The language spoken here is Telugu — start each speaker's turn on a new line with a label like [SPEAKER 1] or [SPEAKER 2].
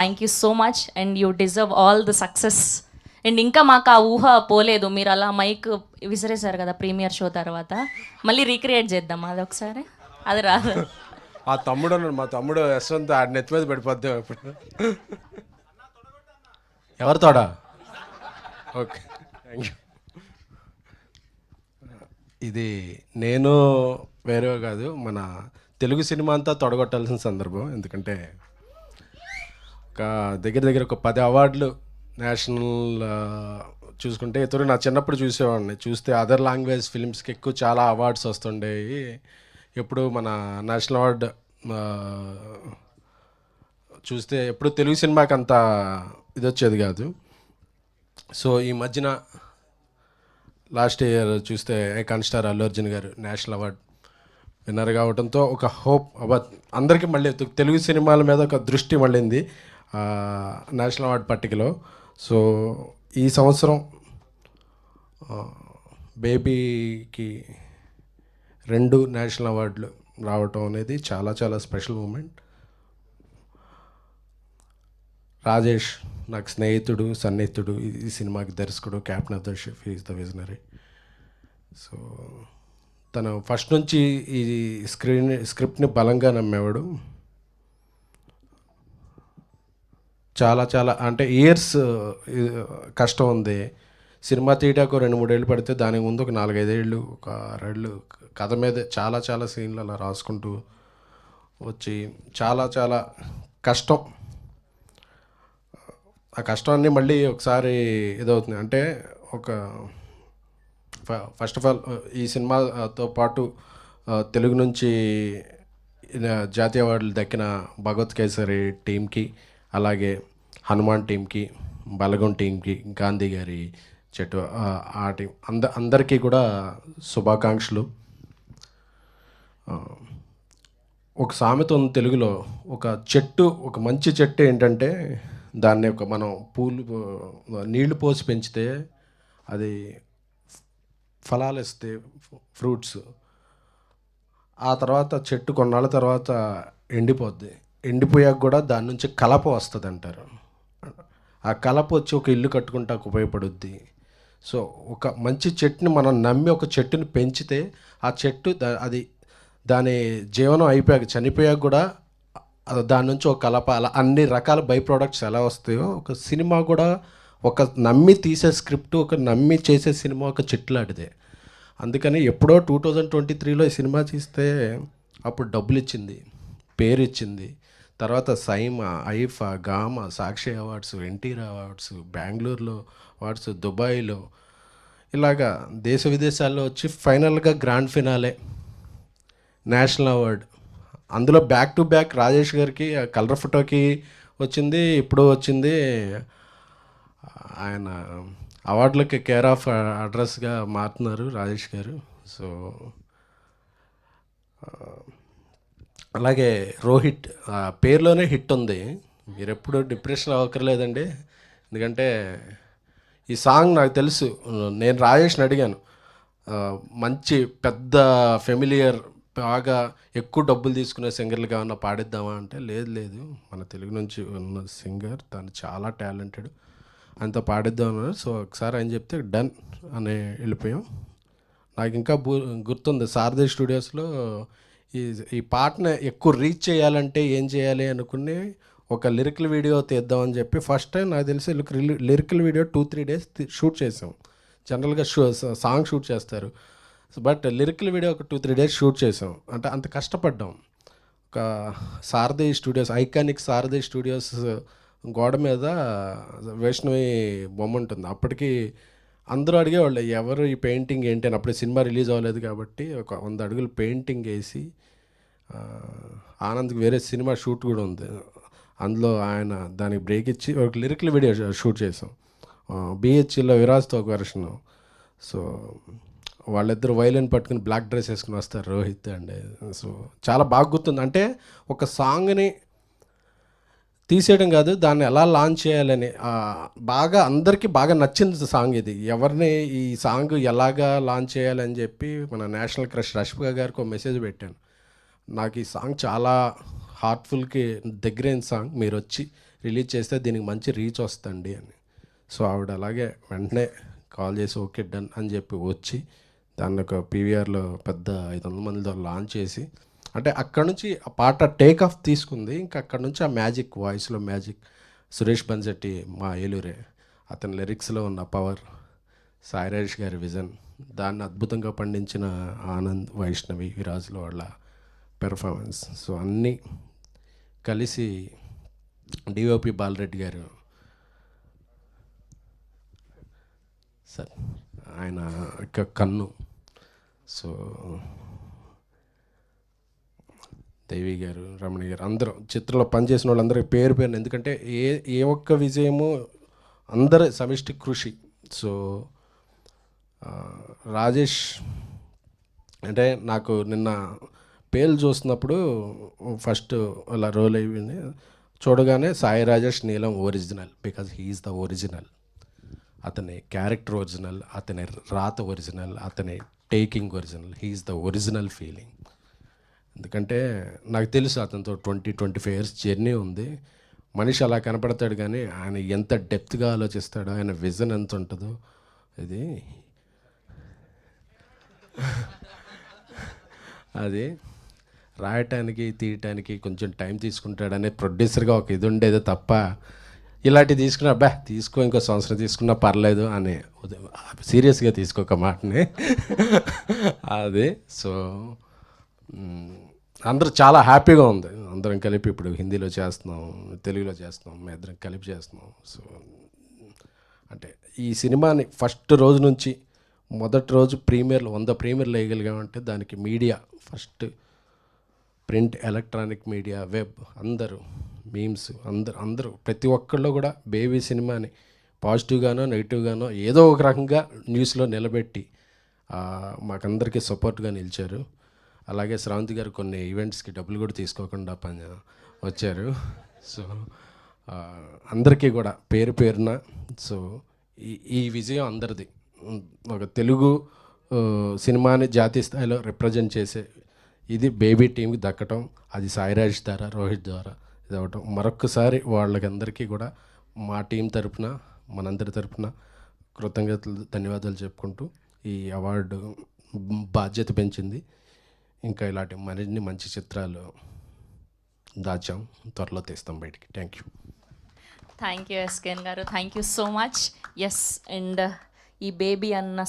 [SPEAKER 1] Thank you so much and you deserve all the success and ఇంకా మాకు ఆ ఊహ పోలేదు. మీరు అలా మైక్ విసిరేశారు కదా ప్రీమియర్ షో తర్వాత. మళ్ళీ రీక్రియేట్ చేద్దాం అది ఒకసారి? అది రాదు.
[SPEAKER 2] ఆ తమ్ముడు మా తమ్ముడు యశ్వంత్ ఆడి నెత్తి మీద పడిపోద్దాం ఇప్పుడు ఎవరితోడా ఓకే థ్యాంక్ యూ ఇది నేను వేరే కాదు మన తెలుగు సినిమా అంతా తొడగొట్టాల్సిన సందర్భం. ఎందుకంటే దగ్గర దగ్గర ఒక పది అవార్డులు నేషనల్ చూసుకుంటే ఇతరు నా చిన్నప్పుడు చూసేవాడిని. చూస్తే అదర్ లాంగ్వేజ్ ఫిల్మ్స్కి ఎక్కువ చాలా అవార్డ్స్ వస్తుండేవి. ఎప్పుడు మన నేషనల్ అవార్డ్ చూస్తే ఎప్పుడు తెలుగు సినిమాకి అంత ఇది వచ్చేది కాదు. సో ఈ మధ్యన లాస్ట్ ఇయర్ చూస్తే ఐకాన్ స్టార్ అల్లు అర్జున్ గారు నేషనల్ అవార్డ్ విన్నర్ కావడంతో ఒక హోప్ అబౌట్ అందరికీ మళ్ళీ తెలుగు సినిమాల మీద ఒక దృష్టి మళ్ళింది. నేషనల్ అవార్డ్ పట్టికలో. సో ఈ సంవత్సరం బేబీకి రెండు నేషనల్ అవార్డులు రావటం అనేది చాలా చాలా స్పెషల్ మూమెంట్. రాజేష్ నాకు స్నేహితుడు సన్నిహితుడు ఈ ఈ సినిమాకి దర్శకుడు captain of the ship is the visionary so తను ఫస్ట్ నుంచి ఈ స్క్రీన్ స్క్రిప్ట్ని బలంగా నమ్మేవాడు. చాలా చాలా అంటే ఇయర్స్ కష్టం ఉంది. సినిమా తీయడానికి రెండు మూడేళ్ళు పడితే దానికి ముందు ఒక నాలుగైదేళ్ళు ఒక ఆరేళ్ళు కథ మీద చాలా చాలా సీన్లు అలా రాసుకుంటూ వచ్చి చాలా చాలా కష్టం. ఆ కష్టాన్ని మళ్ళీ ఒకసారి ఇదవుతుంది. అంటే ఒక ఫ- ఫస్ట్ ఆఫ్ ఆల్ ఈ సినిమాతో పాటు తెలుగు నుంచి జాతీయ అవార్డులు దక్కిన భగవత్ కేసరి టీంకి అలాగే హనుమాన్ టీంకి బలగం టీంకి గాంధీ గారి చెట్టు ఆ, టీం అంద అందరికీ కూడా శుభాకాంక్షలు. ఒక సామెత ఉంది తెలుగులో ఒక చెట్టు ఒక మంచి చెట్టు ఏంటంటే దాన్ని ఒక మనం పూలు పో- నీళ్ళు పోసి పెంచితే అది ఫలాలు ఇస్తే ఫ్రూట్స్. ఆ తర్వాత చెట్టు కొన్నాళ్ళ తర్వాత ఎండిపోద్ది. ఎండిపోయాక కూడా దాని నుంచి కలప వస్తుంది అంటారు ఆ కలప వచ్చి ఒక ఇల్లు కట్టుకుంటాకు ఉపయోగపడుద్ది. సో ఒక మంచి చెట్టుని మనం నమ్మి ఒక చెట్టుని పెంచితే ఆ చెట్టు అది దాని జీవనం అయిపోయాక చనిపోయాక కూడా దాని నుంచి ఒక కలప అలా అన్ని రకాల బై ప్రోడక్ట్స్ ఎలా వస్తాయో ఒక సినిమా కూడా ఒక నమ్మి తీసే స్క్రిప్ట్ ఒక నమ్మి చేసే సినిమా ఒక చెట్టు లాంటిదే. అందుకని ఎప్పుడో టూ థౌజండ్ ట్వంటీ త్రీలో ఈ సినిమా తీస్తే అప్పుడు డబ్బులు ఇచ్చింది పేరు ఇచ్చింది తర్వాత SIIMA IIFA GAMA Sakshi awards NTR awards బెంగళూరులో అవార్డ్స్ దుబాయ్లో ఇలాగా దేశ విదేశాల్లో వచ్చి ఫైనల్గా గ్రాండ్ ఫినాలే. National award. అందులో బ్యాక్ టు బ్యాక్ రాజేష్ గారికి ఆ కలర్ ఫోటోకి వచ్చింది ఇప్పుడు వచ్చింది. ఆయన అవార్డులకి కేర్ ఆఫ్ అడ్రస్గా మారుతున్నారు రాజేష్ గారు. సో అలాగే రోహిత్ పేరులోనే హిట్ ఉంది. మీరు ఎప్పుడు డిప్రెషన్ అవ్వకర్లేదండి ఎందుకంటే ఈ సాంగ్ నాకు తెలుసు. నేను రాజేష్ని అడిగాను. మంచి పెద్ద ఫెమిలియర్ బాగా ఎక్కువ డబ్బులు తీసుకునే సింగర్లుగా ఉన్న పాడిద్దామా అంటే లేదు లేదు. మన తెలుగు నుంచి ఉన్న సింగర్ తను చాలా టాలెంటెడ్. అంత పాడిద్దామన్నారు సో ఒకసారి ఆయన చెప్తే డన్ అని వెళ్ళిపోయాం. నాకు ఇంకా గుర్తుంది. సారథి స్టూడియోస్లో ఈ ఈ పాటను ఎక్కువ రీచ్ చేయాలంటే ఏం చేయాలి అనుకుని ఒక లిరికల్ వీడియో తీద్దామని చెప్పి ఫస్ట్ టైం నాకు తెలిసి lyrical video two three days shoot చేసాం. జనరల్గా షూ సాంగ్ షూట్ చేస్తారు. బట్ లిరికల్ వీడియో ఒక టూ త్రీ డేస్ షూట్ చేసాం. అంటే అంత కష్టపడ్డాం. ఒక Sarathi studios iconic Sarathi studios గోడ మీద వైష్ణవి బొమ్మ ఉంటుంది. అప్పటికి అందరూ అడిగేవాళ్ళు ఎవరు ఈ పెయింటింగ్ ఏంటి? అని. అప్పుడు సినిమా రిలీజ్ అవ్వలేదు కాబట్టి ఒక వంద అడుగులు పెయింటింగ్ వేసి ఆనంద్కి వేరే సినిమా షూట్ కూడా ఉంది. అందులో ఆయన దానికి బ్రేక్ ఇచ్చి ఒక లిరికల్ వీడియో షూట్ చేసాం. బిహెచ్లో విరాజ్తో ఒక వెర్షన్ సో వాళ్ళిద్దరు వైలిన్ పట్టుకుని బ్లాక్ డ్రెస్ వేసుకుని వస్తారు రోహిత్ అండి సో చాలా బాగా గుర్తుంది. అంటే ఒక సాంగ్ని తీసేయడం కాదు దాన్ని ఎలా లాంచ్ చేయాలని బాగా అందరికీ బాగా నచ్చింది సాంగ్ ఇది. ఎవరిని ఈ సాంగ్ ఎలాగా లాంచ్ చేయాలని చెప్పి మన నేషనల్ క్రష్ రష్మిక గారికి ఒక మెసేజ్ పెట్టాను. నాకు ఈ సాంగ్ చాలా హార్ట్ఫుల్కి దగ్గరైన సాంగ్. మీరు వచ్చి రిలీజ్ చేస్తే దీనికి మంచి రీచ్ వస్తుంది అని. సో ఆవిడ అలాగే వెంటనే కాల్ చేసి ఓకే డన్ అని చెప్పి వచ్చి దాన్ని ఒక పీవీఆర్లో పెద్ద ఐదు వందల మందితో లాంచ్ చేసి అంటే అక్కడ నుంచి ఆ పాట టేక్ ఆఫ్ తీసుకుంది. ఇంకా అక్కడ నుంచి ఆ మ్యాజిక్ వాయిస్లో మ్యాజిక్. సురేష్ బన్సెట్టి మా ఏలూరే అతని లిరిక్స్లో ఉన్న పవర్ సాయిరేష్ గారి విజన్ దాన్ని అద్భుతంగా పండించిన ఆనంద్ వైష్ణవి విరాజుల వాళ్ళ పెర్ఫార్మెన్స్ సో అన్నీ కలిసి డిఓపి బాలరెడ్డి గారు సార్ ఆయన యొక్క కన్ను. సో దేవి గారు రమణి గారు అందరూ చిత్రంలో పనిచేసిన వాళ్ళందరికీ పేరు పేరు ఎందుకంటే ఏ ఏ ఒక్క విజయము అందరి సమిష్టి కృషి. సో రాజేష్ అంటే నాకు నిన్న పేలు చూస్తున్నప్పుడు ఫస్ట్ అలా రోల్ అయిపోయింది. చూడగానే Sai Rajesh Neelam original because he's the original అతని క్యారెక్టర్ ఒరిజినల్ అతని రాత ఒరిజినల్ అతని taking original he's the original feeling ఎందుకంటే నాకు తెలుసు అతనితో twenty twenty five years journey ఉంది. మనిషి అలా కనపడతాడు కానీ ఆయన ఎంత డెప్త్గా ఆలోచిస్తాడో ఆయన విజన్ ఎంత ఉంటుందో ఇది అది రాయటానికి తీయటానికి కొంచెం టైం తీసుకుంటాడనే ప్రొడ్యూసర్గా ఒక ఇది ఉండేది తప్ప ఇలాంటివి తీసుకున్నా అబ్బా తీసుకో ఇంకో సంవత్సరం తీసుకున్నా పర్లేదు అని సీరియస్గా తీసుకోక మాటని. అది సో అందరూ చాలా హ్యాపీగా ఉంది. అందరం కలిపి ఇప్పుడు హిందీలో చేస్తున్నాం తెలుగులో చేస్తున్నాం మేము ఇద్దరం కలిపి చేస్తున్నాం. సో అంటే ఈ సినిమాని ఫస్ట్ రోజు నుంచి మొదటి రోజు ప్రీమియర్లు వంద ప్రీమియర్లు వేయగలిగామంటే దానికి media first print electronic media web అందరూ మీమ్స్ అందరు అందరూ ప్రతి ఒక్కళ్ళు కూడా బేబీ సినిమాని పాజిటివ్గానో నెగిటివ్గానో ఏదో ఒక రకంగా న్యూస్లో నిలబెట్టి మాకందరికీ సపోర్ట్గా నిలిచారు. అలాగే శ్రావంతి గారు కొన్ని ఈవెంట్స్కి డబ్బులు కూడా తీసుకోకుండా పని వచ్చారు. సో అందరికీ కూడా పేరు పేరున సో ఈ ఈ విజయం అందరిది. ఒక తెలుగు సినిమాని జాతీయ స్థాయిలో రిప్రజెంట్ చేసే ఇది బేబీ టీంకి దక్కటం అది సాయిరాజ్ ద్వారా రోహిత్ ద్వారా ఇది అవటం వాళ్ళకి వాళ్ళకందరికీ కూడా మా టీం తరపున మనందరి తరపున కృతజ్ఞతలు ధన్యవాదాలు చెప్పుకుంటూ ఈ అవార్డు బాధ్యత పెంచింది. ఇంకా ఇలాంటి మరిన్ని మంచి చిత్రాలు దాచాం. త్వరలో తీస్తాం బయటికి. Thank you.
[SPEAKER 1] Thank you SKN గారు. Thank you so much. Yes and ఈ బేబీ అన్న